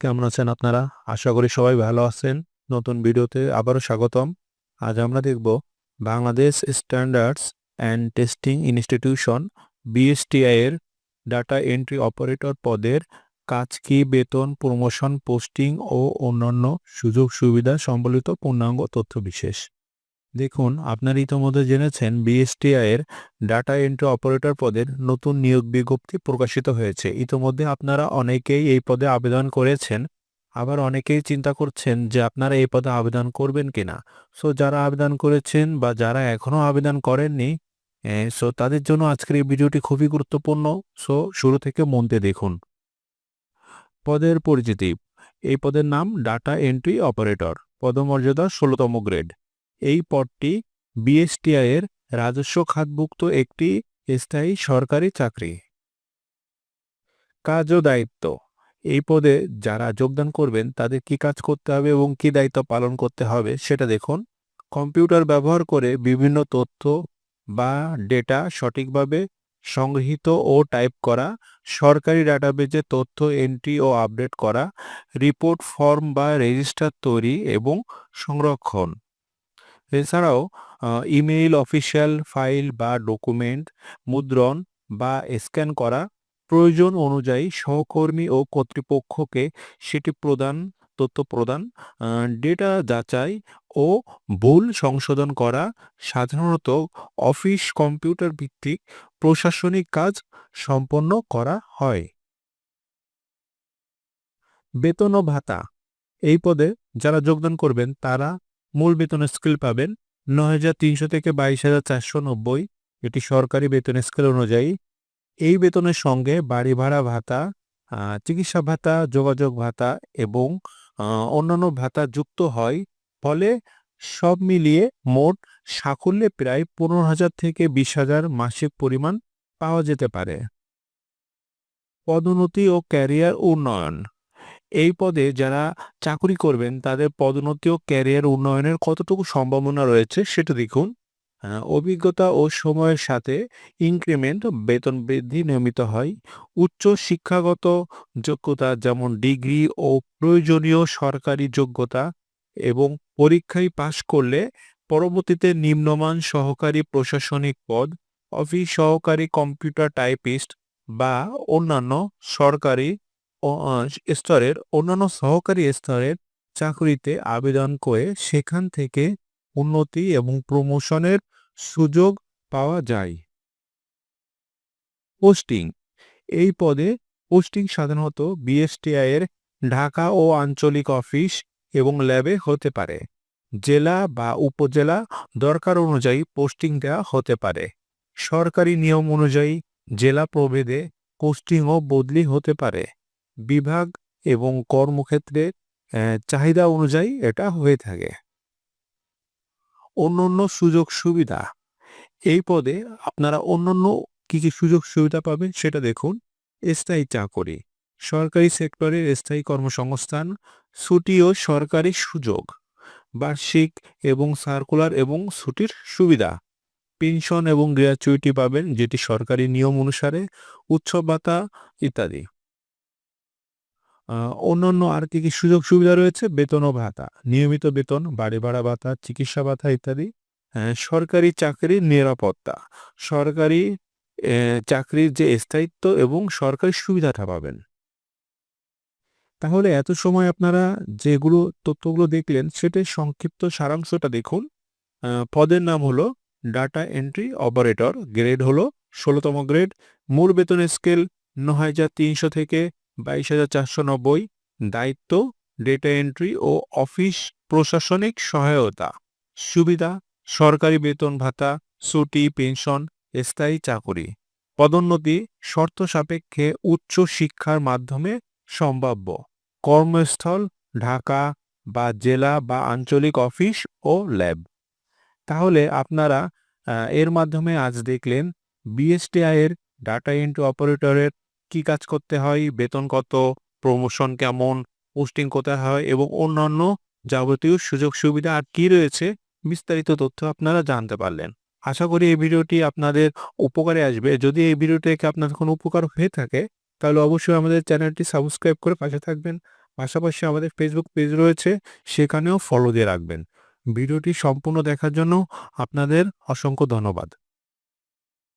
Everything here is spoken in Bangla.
কেমন আছেন আপনারা? আশা করি সবাই ভালো আছেন। নতুন ভিডিওতে আবারও স্বাগতম। আজ আমরা দেখব Bangladesh standards and testing institution BSTI এর ডাটা এন্ট্রি অপারেটর পদের কাজ কি, বেতন, প্রমোশন, পোস্টিং ও অন্যান্য সুযোগ সুবিধা সম্বলিত পূর্ণাঙ্গ তথ্য বিশেষ। দেখুন, আপনার ইতোমধ্যে জেনেছেন বিএসটিআই এর ডাটা এন্ট্রি অপারেটর পদের নতুন নিয়োগ বিজ্ঞপ্তি প্রকাশিত হয়েছে। ইতোমধ্যে আপনারা অনেকেই এই পদে আবেদন করেছেন। আবার অনেকেই চিন্তা করছেন যে আপনারা এই পদে আবেদন করবেন কিনা। সো যারা আবেদন করেছেন বা যারা এখনও আবেদন করেননি সো তাদের জন্য আজকের এই ভিডিওটি খুবই গুরুত্বপূর্ণ। সো শুরু থেকে মন দিয়ে দেখুন। পদের পরিচিতি এই পদের নাম ডাটা এন্ট্রি অপারেটর পদমর্যাদা ষোলতম গ্রেড এই পদটি বিএসটিআই এর রাজস্ব খাতভুক্ত একটি স্থায়ী সরকারি চাকরি। কাজ ও দায়িত্ব। এই পদে যারা যোগদান করবেন, তাদের কি কাজ করতে হবে এবং কি দায়িত্ব পালন করতে হবে সেটা দেখুন। কম্পিউটার ব্যবহার করে বিভিন্ন তথ্য বা ডেটা সঠিকভাবে সংগৃহীত ও টাইপ করা, সরকারি ডাটাবেজে তথ্য এন্ট্রি ও আপডেট করা, রিপোর্ট ফর্ম বা রেজিস্টার তৈরি এবং সংরক্ষণ। এছাড়াও ইমেইল, অফিসিয়াল ফাইল বা ডকুমেন্ট, মুদ্রণ বা স্ক্যান করা প্রয়োজন অনুযায়ী সহকর্মী ও কর্তৃপক্ষকে সেটি প্রদান, তথ্য প্রদান ডেটা যাচাই ও ভুল সংশোধন করা, সাধারণত অফিস কম্পিউটার ভিত্তিক প্রশাসনিক কাজ সম্পন্ন করা হয়। বেতন ও ভাতা, এই পদে যারা যোগদান করবেন তারা মূল বেতনের স্কেল পাবেন নয় হাজার তিনশো থেকে বাইশ হাজার চারশো নব্বই। এটি সরকারি বেতন স্কেল অনুযায়ী। এই বেতনের সঙ্গে বাড়ি ভাড়া ভাতা চিকিৎসা ভাতা, যোগাযোগ ভাতা এবং অন্যান্য ভাতা যুক্ত হয়। ফলে সব মিলিয়ে মোট সাকুল্যে প্রায় পনেরো হাজার থেকে বিশ হাজার মাসিক পরিমাণ পাওয়া যেতে পারে। পদোন্নতি ও ক্যারিয়ার উন্নয়ন। এই পদে যারা চাকরি করবেন, তাদের পদোন্নতি ও ক্যারিয়ার উন্নয়নের কতটুকু সম্ভাবনা রয়েছে সেটা দেখুন। অভিজ্ঞতা ও সময়ের সাথে ইনক্রিমেন্ট বেতন বৃদ্ধি নিয়মিত হয়। উচ্চ শিক্ষাগত যোগ্যতা যেমন ডিগ্রি ও প্রয়োজনীয় সরকারি যোগ্যতা এবং পরীক্ষায় পাশ করলে পরবর্তীতে নিম্নমান সহকারী প্রশাসনিক পদ, অফিস সহকারী কম্পিউটার টাইপিস্ট বা অন্যান্য সরকারি স্তরের অন্যান্য সহকারী স্তরের চাকরিতে আবেদন করে সেখান থেকে উন্নতি এবং প্রমোশনের সুযোগ পাওয়া যায়। পোস্টিং এই পদে পোস্টিং সাধারণত বিএসটিআই এর ঢাকা ও আঞ্চলিক অফিস এবং ল্যাবে হতে পারে। জেলা বা উপজেলা দরকার অনুযায়ী পোস্টিং দেওয়া হতে পারে। সরকারি নিয়ম অনুযায়ী জেলা প্রভেদে পোস্টিংও বদলি হতে পারে। বিভাগ এবং কর্মক্ষেত্রে চাহিদা অনুযায়ী এটা হয়ে থাকে। অন্যান্য সুযোগ সুবিধা। এই পদে আপনারা অন্যান্য কি কি সুযোগ সুবিধা পাবেন সেটা দেখুন। স্থায়ী চাকরি, সরকারি সেক্টরের স্থায়ী কর্মসংস্থান ছুটি ও সরকারি সুযোগ, বার্ষিক এবং সার্কুলার এবং ছুটির সুবিধা। পেনশন এবং গ্র্যাচুইটি পাবেন যেটি সরকারি নিয়ম অনুসারে উৎসব ভাতা ইত্যাদি। অন্যান্য আর কি কি সুযোগ সুবিধা রয়েছে? বেতন ও ভাতা, নিয়মিত বেতন, বাড়ি ভাড়া ভাতা, চিকিৎসা ভাতা ইত্যাদি। সরকারি চাকরির নিরাপত্তা। সরকারি চাকরির যে স্থায়িত্ব এবং সরকারি সুবিধাটা পাবেন। তাহলে এত সময় আপনারা যেগুলো তথ্যগুলো দেখলেন, সেটার সংক্ষিপ্ত সারাংশটা দেখুন। পদের নাম হলো ডাটা এন্ট্রি অপারেটর, গ্রেড হলো ষোলোতম গ্রেড। মূল বেতন স্কেল ন হাজার তিনশো থেকে বাইশ হাজার চারশো নব্বই দায়িত্ব ডেটা এন্ট্রি ও অফিস প্রশাসনিক সহায়তা। সুবিধা, সরকারি বেতন ভাতা, ছুটি পেনশন স্থায়ী চাকরি। পদোন্নতি, শর্ত সাপেক্ষে উচ্চ শিক্ষার মাধ্যমে সম্ভাব্য। কর্মস্থল, ঢাকা বা জেলা বা আঞ্চলিক অফিস ও ল্যাব তাহলে আপনারা এর মাধ্যমে আজ দেখলেন বিএসটিআই এর ডাটা এন্ট্রি অপারেটরের কি কাজ করতে হয়, বেতন কত প্রমোশন কেমন পোস্টিং কোথায় হয় এবং অন্যান্য যাবতীয় সুযোগ সুবিধা আর কি রয়েছে, বিস্তারিত তথ্য আপনারা জানতে পারলেন। আশা করি এই ভিডিওটি আপনাদের উপকারে আসবে। যদি এই ভিডিওটি থেকে আপনাদের কোনো উপকার হয়ে থাকে, তাহলে অবশ্যই আমাদের চ্যানেলটি সাবস্ক্রাইব করে পাশে থাকবেন। পাশাপাশি আমাদের ফেসবুক পেজ রয়েছে, সেখানেও ফলো দিয়ে রাখবেন। ভিডিওটি সম্পূর্ণ দেখার জন্য আপনাদের অসংখ্য ধন্যবাদ।